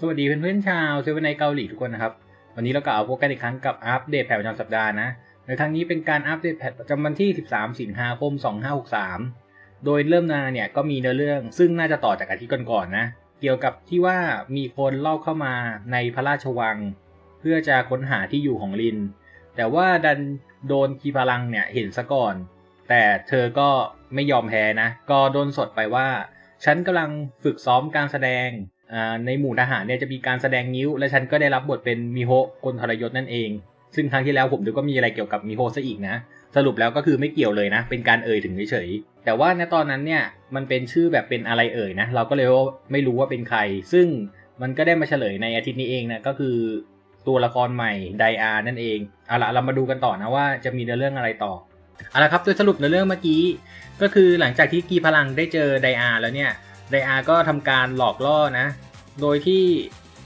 สวัสดีเพื่อนๆชาวเซเว่นในเกาหลีทุกคนนะครับ วันนี้เราก็เอาพบกันอีกครั้งกับอัปเดตแผนประจำสัปดาห์นะในครั้งนี้เป็นการอัปเดตแผนประจำวันที่ 13 สิงหาคม 2563 โดยเริ่มมาเนี่ยก็มีเนื้อเรื่องซึ่งน่าจะต่อจากอาทิตย์ก่อนๆนะ เกี่ยวกับที่ว่ามีคนลอบเข้ามาในพระราชวัง เพื่อจะค้นหาที่อยู่ของลิน แต่ว่าดันโดนคีพลังเนี่ยเห็นซะก่อน แต่เธอก็ไม่ยอมแพ้นะ ก็โดนสดไปว่า ฉันกำลังฝึกซ้อมการแสดง ในหมู่ทหารเนี่ยจะมีการแสดงนิ้ว และฉันก็ได้รับบทเป็นมิโฮะกลทรยศนั่นเอง ซึ่งครั้งที่แล้วผมดูก็มีอะไรเกี่ยวกับมิโฮซะอีกนะ สรุปแล้วก็คือไม่เกี่ยวเลยนะ เป็นการเอ่ยถึงเฉยๆ แต่ว่าในตอนนั้นเนี่ยมันเป็นชื่อแบบเป็นอะไรเอ่ยนะ เราก็เลยว่าไม่รู้ว่าเป็นใคร ซึ่งมันก็ได้มาเฉลยในอาทิตย์นี้เองนะก็คือตัวละครใหม่ไดอาร์นั่นเองเอาละเรามาดูกันต่อนะว่าจะมีเนื้อเรื่องอะไรต่อเอาละครับโดยสรุปในเรื่องเมื่อกี้ ก็คือหลังจากที่กีพลังได้เจอไดอาร์แล้วเนี่ย ไดอาร์ก็ทำการหลอกล่อนะ โดยที่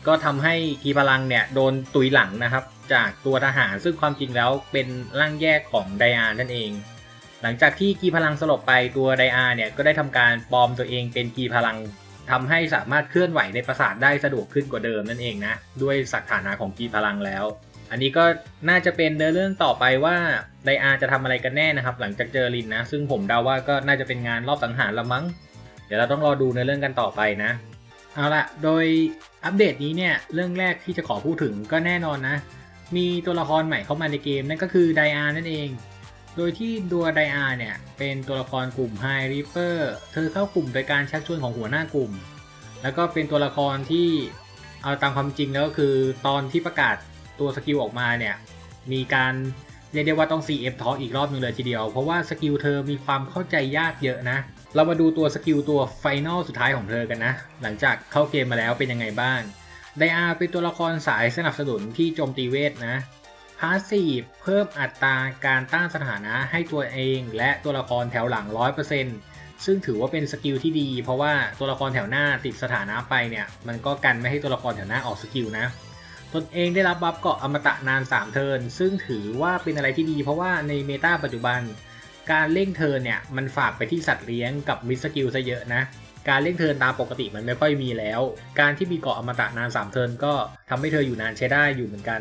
ก็ทำให้กีพลังเนี่ยโดนตุยหลังนะครับ จากตัวทหารซึ่งความจริงแล้วเป็นร่างแยกของไดอาร์นั่นเอง หลังจากที่กีพลังสลบไปตัวไดอาร์เนี่ยก็ได้ทำการปลอมตัวเองเป็นกีพลังทำให้สามารถเคลื่อนไหวในปราสาทได้สะดวกขึ้นกว่าเดิมนั่นเองนะด้วยสถานะของกีพลังแล้ว อันนี้ก็น่าจะเป็นเนื้อเรื่องต่อไปว่าไดอาร์จะทำอะไรกันแน่นะครับ หลังจากเจอลินนะ ซึ่งผมเดาว่าก็น่าจะเป็นงานรอบสังหารละมั้ง ดี๋ยวเราต้องรอดูในเรื่องกันต่อไปนะ เอาละโดยอัปเดตนี้เนี่ยเรื่องแรกที่จะขอพูดถึงก็แน่นอนนะ มีตัวละครใหม่เข้ามาในเกมนั่นก็คือไดอาร์นั่นเอง โดยที่ตัวไดอาร์เนี่ยเป็นตัวละครกลุ่มไฮริปเปอร์เธอเข้ากลุ่มโดยการชักชวนของหัวหน้ากลุ่ม แล้วก็เป็นตัวละครที่เอาตามความจริงแล้วก็คือตอนที่ประกาศตัวสกิลออกมาเนี่ยมีการเรียกได้ว่าต้อง CF ทออีกรอบหนึ่งเลยทีเดียว เพราะว่าสกิลเธอมีความเข้าใจยากเยอะนะ เรามาดูตัวสกิลตัวไฟนอลสุดท้ายของเธอกันนะ หลังจากเข้าเกมมาแล้วเป็นยังไงบ้างไดอาร์เป็นตัวละครสายสนับสนุนที่โจมตีเวทนะพาสซีฟเพิ่มอัตราการต้านสถานะให้ตัวเอง และตัวละครแถวหลัง 100%ซึ่งถือว่าเป็นสกิลที่ดี เพราะว่าตัวละครแถวหน้าติดสถานะไปเนี่ย มันก็กันไม่ให้ตัวละครแถวหน้าออกสกิลนะ ตนเองได้รับบัฟเกาะอมตะนาน 3 เทิร์นซึ่งถือว่าเป็นอะไรที่ดี เพราะว่าในเมตาปัจจุบัน การเร่งเทินเนี่ยมันฝากไปที่สัตว์เลี้ยงกับมิสกิลซะเยอะนะ การเร่งเทินตามปกติมันไม่ค่อยมีแล้ว การที่มีเกาะอมตะนาน 3 เทินก็ทำให้เธออยู่นานใช้ได้อยู่เหมือนกัน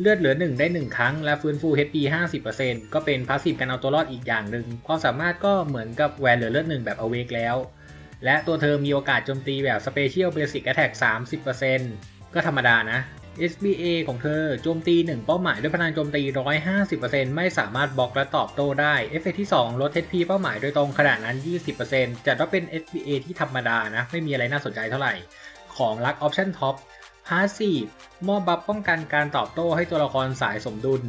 เลือดเหลือ 1 ได้ 1 ครั้ง และฟื้นฟู HP 50%ก็เป็นพาสซีฟการเอาตัวรอดอีกอย่างหนึ่งความสามารถก็เหมือนกับแวนเหลือเลือด 1 แบบอเวกแล้ว และตัวเธอมีโอกาสโจมตีแบบ Special Basic Attack 30%ก็ธรรมดานะ SBA ของเธอโจมตี 1 เป้าหมายด้วยพลังโจมตี 150%ไม่สามารถบล็อกและตอบโต้ได้ เอฟเฟกที่ 2 ลด HP เป้าหมายโดยตรงขนาดนั้น 20%จัดว่าเป็น SBA ที่ธรรมดานะ ไม่มีอะไรน่าสนใจเท่าไหร่ ของลักออปชั่นท็อปพาสซีฟมอบบัฟป้องกันการตอบโต้ให้ตัวละครสายสมดุล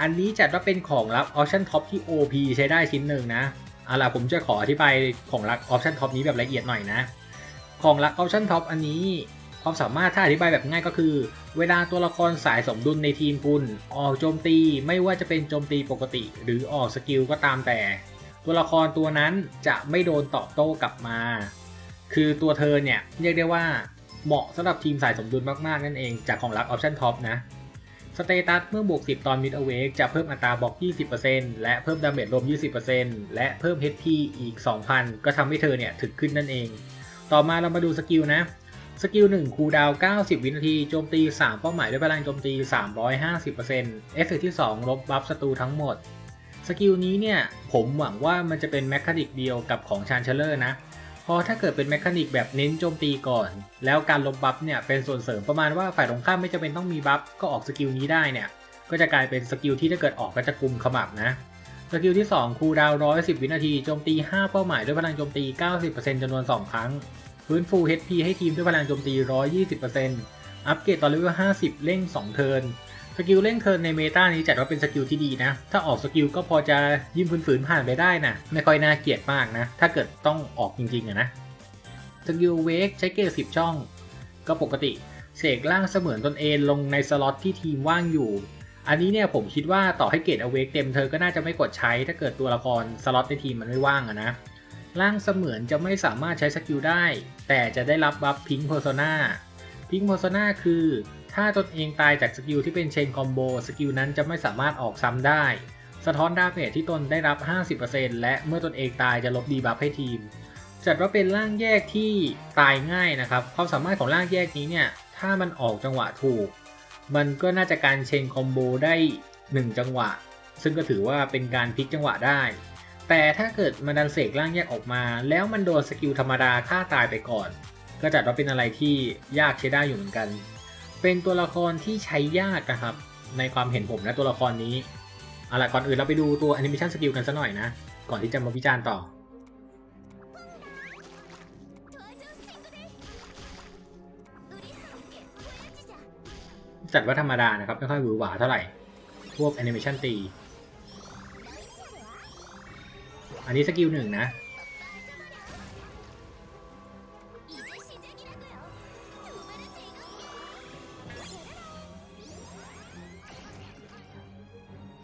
อันนี้จัดว่าเป็นของลักออปชั่นท็อปที่ OP ใช้ได้ชิ้นหนึ่งนะเอาล่ะผมจะขออธิบายของลักออปชั่นท็อปนี้แบบละเอียดหน่อยนะ ของลักออปชั่นท็อปอันนี้ ความสามารถถ้าอธิบายแบบง่ายก็คือ เวลาตัวละครสายสมดุลในทีมคุณ ออกโจมตีไม่ว่าจะเป็นโจมตีปกติ หรือออกสกิลก็ตามแต่ ตัวละครตัวนั้นจะไม่โดนตอบโต้กลับมา คือตัวเธอเนี่ยเรียกได้ว่าเหมาะสำหรับทีมสายสมดุลมากๆนั่นเองจากของลักออปชั่นท็อปนะสเตตัสเมื่อบวก 10 ตอนมิดอเวกจะเพิ่มอัตราบล็อก 20%และเพิ่มดาเมจรวม 20%และเพิ่ม HP อีก 2,000 ก็ทำให้เธอเนี่ยถึกขึ้นนั่นเอง ต่อมาเรามาดูสกิลนะ สกิล1คูลดาว 90 วินาที โจมตี 3 เป้าหมายด้วยพลังโจมตี 350%เอฟเฟกที่ 2 ลบบัฟศัตรูทั้งหมด สกิลนี้เนี่ยผมหวังว่ามันจะเป็นแมคานิกเดียวกับของชานเชลเลอร์นะ เพราะถ้าเกิดเป็นแมคานิกแบบเน้นโจมตีก่อน แล้วการลบบัฟเนี่ยเป็นส่วนเสริมประมาณว่าฝ่ายตรงข้ามไม่จำเป็นต้องมีบัฟก็ออกสกิลนี้ได้เนี่ย ก็จะกลายเป็นสกิลที่ถ้าเกิดออกก็จะกลุ่มขมับนะสกิลที่ 2 คูลดาวน์110 วินาที โจมตี 5 เป้าหมายด้วยพลังโจมตี 90%จำนวน 2 ครั้ง ฟื้นฟู HP ให้ทีมด้วยพลังโจมตี 120%อัปเกรดตอนเลเวล50 เร่ง 2 เทิร์น สกิลเร่งเทิร์นในเมตานี้จัดว่าเป็นสกิลที่ดีนะ ถ้าออกสกิลก็พอจะยิ้มฝืนๆผ่านไปได้นะ ไม่ค่อยน่าเกลียดมากนะ ถ้าเกิดต้องออกจริงๆอะนะ สกิลเวกใช้เกรด10 ช่อง ก็ปกติ เสกร่างเสมือนตนเองลงในสล็อตที่ทีมว่างอยู่อันนี้เนี่ยผมคิดว่าต่อให้เกรดอเวกเต็มเธอก็น่าจะไม่กดใช้ถ้าเกิดตัวละครสล็อตในทีมมันไม่ว่างอะนะ ร่างเสมือนจะไม่สามารถใช้สกิลได้ แต่จะได้รับบัฟพิงค์เพอร์โซนาพิงค์เพอร์โซนาคือ ถ้าตนเองตายจากสกิลที่เป็นเชนคอมโบสกิลนั้นจะไม่สามารถออกซ้ำได้ สะท้อนดาเมจที่ตนได้รับ 50%และเมื่อตนเองตายจะลบดีบัฟให้ทีม จัดว่าเป็นร่างแยกที่ตายง่ายนะครับ ความสามารถของร่างแยกนี้เนี่ย ถ้ามันออกจังหวะถูก มันก็น่าจะการเชนคอมโบได้ 1 จังหวะ ซึ่งก็ถือว่าเป็นการพลิกจังหวะได้ แต่ถ้าเกิดมันดันเสกร่างแยกออกมา แล้วมันโดนสกิลธรรมดาฆ่าตายไปก่อน ก็จัดว่าเป็นอะไรที่ยากใช้ได้อยู่เหมือนกัน เป็นตัวละครที่ใช้ยากนะครับ ในความเห็นผมนะตัวละครนี้เอาล่ะก่อนอื่นเราไปดูตัวแอนิเมชันสกิลกันสัหน่อยนะ ก่อนที่จะมาวิจารณ์ต่อจัดว่าธรรมดานะครับ ไม่ค่อยหวือหวาเท่าไหร่ พวกแอนิเมชันตี อันนี้สกิลหนึ่งนะ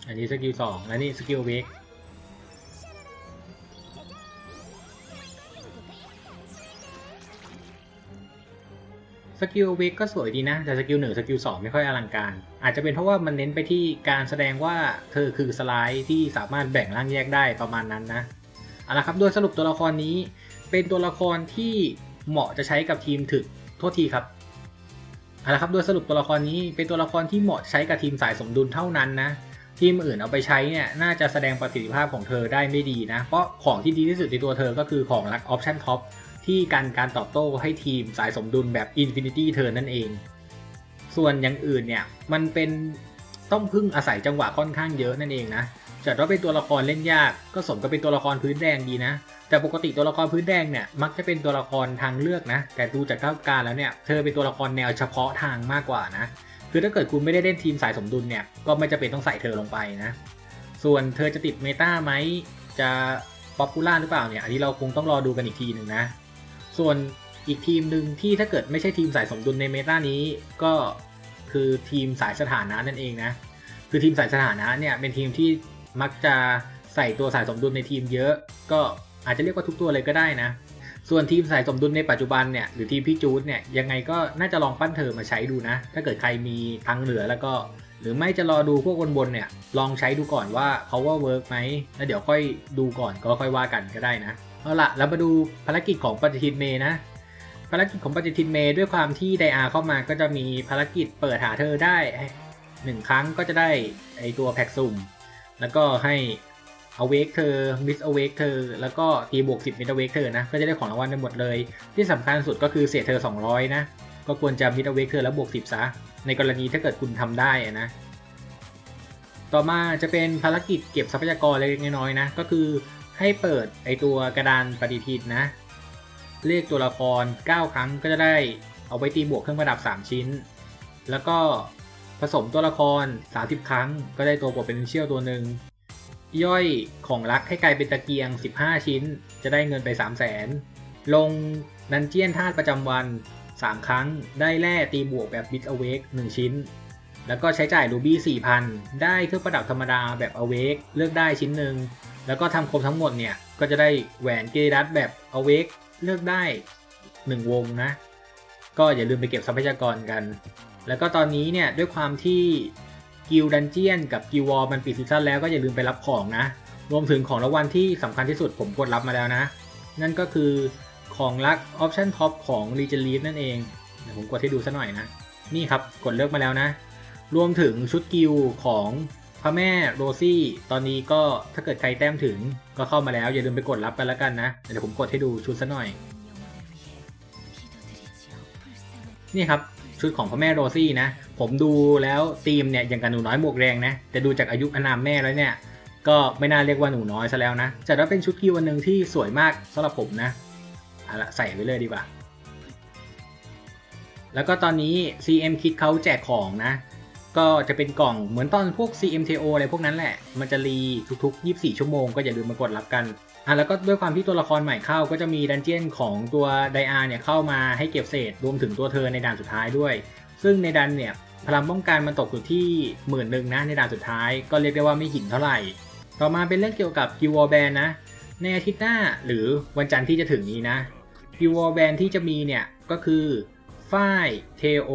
อันนี้สกิลสองและนี่สกิลเวก สกิลเวกก็สวยดีนะ แต่สกิลหนึ่งสกิลสองไม่ค่อยอลังการ อาจจะเป็นเพราะว่ามันเน้นไปที่การแสดงว่าเธอคือสไลด์ที่สามารถแบ่งร่างแยกได้ประมาณนั้นนะเอาละครับโดยสรุปตัวละครนี้เป็นตัวละครที่เหมาะจะใช้กับทีมถึกโทษทีครับเอาละครับโดยสรุปตัวละครนี้เป็นตัวละครที่เหมาะใช้กับทีมสายสมดุลเท่านั้นนะทีมอื่นเอาไปใช้เนี่ยน่าจะแสดงประสิทธิภาพของเธอได้ไม่ดีนะ เพราะของที่ดีที่สุดในตัวเธอก็คือของรักออปชั่นท็อป ที่การการตอบโต้ให้ทีมสายสมดุลแบบ Infinity Turn นั่นเอง ส่วนอย่างอื่นเนี่ย มันเป็นต้องพึ่งอาศัยจังหวะค่อนข้างเยอะนั่นเองนะจัดว่าเป็นตัวละครเล่นยาก ก็สมกับเป็นตัวละครพื้นแดงดีนะ แต่ปกติตัวละครพื้นแดงเนี่ยมักจะเป็นตัวละครทางเลือกนะ แต่ดูจากก้าวการแล้วเนี่ยเธอเป็นตัวละครแนวเฉพาะทางมากกว่านะ คือถ้าเกิดคุณไม่ได้เล่นทีมสายสมดุลเนี่ยก็ไม่จะเป็นต้องใส่เธอลงไปนะ ส่วนเธอจะติดเมตาไหมจะป๊อปปูล่าหรือเปล่าเนี่ยอันนี้เราคงต้องรอดูกันอีกทีหนึ่งนะ ส่วนอีกทีมหนึ่งที่ถ้าเกิดไม่ใช่ทีมสายสมดุลในเมตานี้ก็คือทีมสายสถานะนั่นเองนะ คือทีมสายสถานะเนี่ยเป็นทีมที่มักจะใส่ตัวสายสมดุลในทีมเยอะ ก็อาจจะเรียกว่าทุกตัวเลยก็ได้นะ ส่วนทีมสายสมดุลในปัจจุบันเนี่ยหรือทีมพี่จูดเนี่ยยังไงก็น่าจะลองปั้นเธอมาใช้ดูนะ ถ้าเกิดใครมีทั้งเหลือแล้วก็ หรือไม่จะรอดูพวกบนๆเนี่ยลองใช้ดูก่อนว่าเขาว่าเวิร์กไหมแล้วเดี๋ยวค่อยดูก่อนก็ค่อยว่ากันก็ได้นะ เอาละแล้วมาดูภารกิจของปฏิทินเมย์นะ ภารกิจของปฏิทินเมย์ด้วยความที่ไดอาเข้ามาก็จะมีภารกิจเปิดหาเธอได้หนึ่งครั้งก็จะได้ไอตัวแพ็กซุ่ม แล้วก็ให้ awake เธอ miss awake เธอ แล้วก็ตีบวก10 miss awake เธอนะ ก็จะได้ของรางวัลไปหมดเลย ที่สำคัญสุดก็คือเสียเธอ 200 นะ ก็ควรจะ miss awake เธอแล้วบวก10ซะ ในกรณีถ้าเกิดคุณทำได้นะ ต่อมาจะเป็นภารกิจเก็บทรัพยากรเล็กน้อยนะ ก็คือ ให้เปิดไอตัวกระดานปฏิทินนะเลขตัวละคร 9 ครั้งก็จะได้เอาไว้ตีบวกเครื่องประดับ 3 ชิ้น แล้วก็ผสมตัวละคร 30 ครั้ง ก็ได้ตัวโปรเป็นเชียลตัวหนึ่ง ย่อยของรักให้กลายเป็นตะเกียง 15 ชิ้น จะได้เงินไป 3 0 0แสนลงดันเจียนธาตุประจำวัน 3 ครั้ง ได้แร่ตีบวกแบบบิ t อเวก1ชิ้น แล้วก็ใช้จ่ายรูบี้4,000 ได้เครื่องประดับธรรมดาแบบอเวกเลือกได้ชิ้นหนึ่ง แล้วก็ทำครบทั้งหมดเนี่ย ก็จะได้แหวนเกดัสแบบอเวกเลือกได้ 1 วงนะ ก็อย่าลืมไปเก็บทรัพยากรกัน แล้วก็ตอนนี้เนี่ยด้วยความที่กิลดันเจียนกับกิลวอลมันปิดซีซั่นแล้วก็อย่าลืมไปรับของนะ รวมถึงของรางวัลที่สำคัญที่สุดผมกดรับมาแล้วนะ นั่นก็คือของรักออปชั่นท็อปของ l e g i o n l e a f นั่นเองเดี๋ยวผมกดให้ดูซะหน่อยนะ นี่ครับกดเลือกมาแล้วนะ รวมถึงชุดกิลของ พระแม่โรซี่ ตอนนี้ก็ถ้าเกิดใครแต้มถึงก็เข้ามาแล้ว อย่าลืมไปกดรับกันแล้วกันนะ เดี๋ยวผมกดให้ดูชุดซะหน่อย นี่ครับชุดของพ่อแม่โรซี่นะ ผมดูแล้วทีมเนี่ยอย่างกับหนูน้อยหมวกแรงนะ แต่ดูจากอายุอนามแม่แล้วเนี่ย ก็ไม่น่าเรียกว่าหนูน้อยซะแล้วนะจัดว่าเป็นชุดกิวอันหนึ่งที่สวยมากสำหรับผมนะเอาละใส่ไว้เลยดีกว่า แล้วก็ตอนนี้ CM Kit เขาแจกของนะ ก็จะเป็นกล่องเหมือนตอนพวก CMTO อะไรพวกนั้นแหละ มันจะรีทุกๆ 24 ชั่วโมงก็อย่าลืมมากดรับกันอะแล้วก็ด้วยความที่ตัวละครใหม่เข้าก็จะมีดันเจียนของตัวไดอาร์เนี่ยเข้ามาให้เก็บเศษรวมถึงตัวเธอในด่านสุดท้ายด้วย ซึ่งในดันเนี่ยพลังป้องกันมันตกอยู่ที่หมื่นหนึ่งนะในด่านสุดท้ายก็เรียกได้ว่าไม่หินเท่าไหร่ ต่อมาเป็นเรื่องเกี่ยวกับกิวอลแบนนะในอาทิตย์หน้าหรือวันจันทร์ที่จะถึงนี้นะกิวอลแบนที่จะมีเนี่ยก็คือฝ้ายเทโอ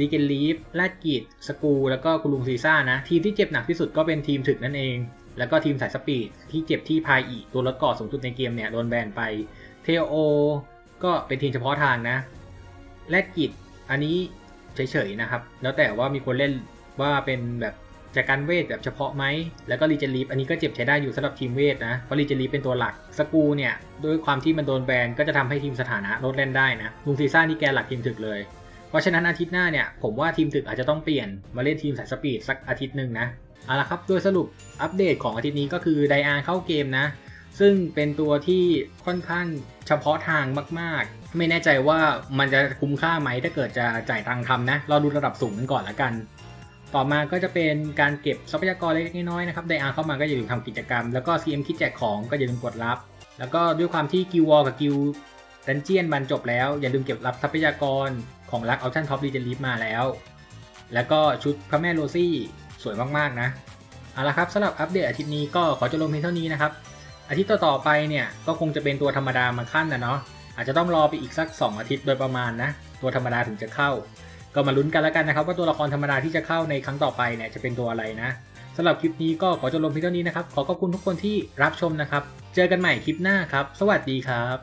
ลิเกนลีฟลาดกิดสกู แล้วก็กุลุงซีซ่านะ ทีมที่เจ็บหนักที่สุดก็เป็นทีมถึกนั่นเอง แล้วก็ทีมสายสปีดที่เจ็บที่พายอีตัวลดก่อสูงสุดในเกมเนี่ยโดนแบนไปเทโอก็เป็นทีมเฉพาะทางนะแลดกิดอันนี้เฉยๆนะครับ แล้วแต่ว่ามีคนเล่นว่าเป็นแบบจากการเวทแบบเฉพาะไหม แล้วก็รีเจนลีฟอันนี้ก็เจ็บใช้ได้อยู่สำหรับทีมเวทนะ เพราะรีเจนลีฟเป็นตัวหลัก สกูเนี่ย ด้วยความที่มันโดนแบนก็จะทำให้ทีมสถานะลดเล่นได้นะลุงซีซ่านี่แกหลักทีมถึกเลย เพราะฉะนั้นอาทิตย์หน้าเนี่ยผมว่าทีมถึกอาจจะต้องเปลี่ยนมาเล่นทีมสายสปีดสักอาทิตย์หนึ่งนะเอาละครับโดยสรุปอัปเดตของอาทิตย์นี้ก็คือไดอาร์เข้าเกมนะ ซึ่งเป็นตัวที่ค่อนข้างเฉพาะทางมาก ๆ ไม่แน่ใจว่ามันจะคุ้มค่าไหมถ้าเกิดจะจ่ายตังค์ทำนะเราดูระดับสูงกันก่อนละกัน ต่อมาก็จะเป็นการเก็บทรัพยากรเล็กน้อยนะครับไดอาร์เข้ามาก็อย่าลืมทำกิจกรรม แล้วก็ CM คิดแจกของก็อย่าลืมกดรับ แล้วก็ด้วยความที่กิววอลกับกิวดันเจียนมันจบแล้ว อย่าลืมเก็บรับทรัพยากร ของรักออปชั่นท็อปรีเจนลิฟมาแล้ว แล้วก็ชุดพระแม่โรซี่สวยมากๆนะเอาละครับสำหรับอัปเดตอาทิตย์นี้ก็ขอจบลงเพียงเท่านี้นะครับ อาทิตย์ต่อๆไปเนี่ยก็คงจะเป็นตัวธรรมดามาขั้นนะเนาะอาจจะต้องรอไปอีกสัก 2 อาทิตย์โดยประมาณนะตัวธรรมดาถึงจะเข้า ก็มาลุ้นกันแล้วกันนะครับ ว่าตัวละครธรรมดาที่จะเข้าในครั้งต่อไปเนี่ยจะเป็นตัวอะไรนะสำหรับคลิปนี้ก็ขอจบลงเพียงเท่านี้นะครับขอขอบคุณทุกคนที่รับชมนะครับ เจอกันใหม่คลิปหน้าครับ สวัสดีครับ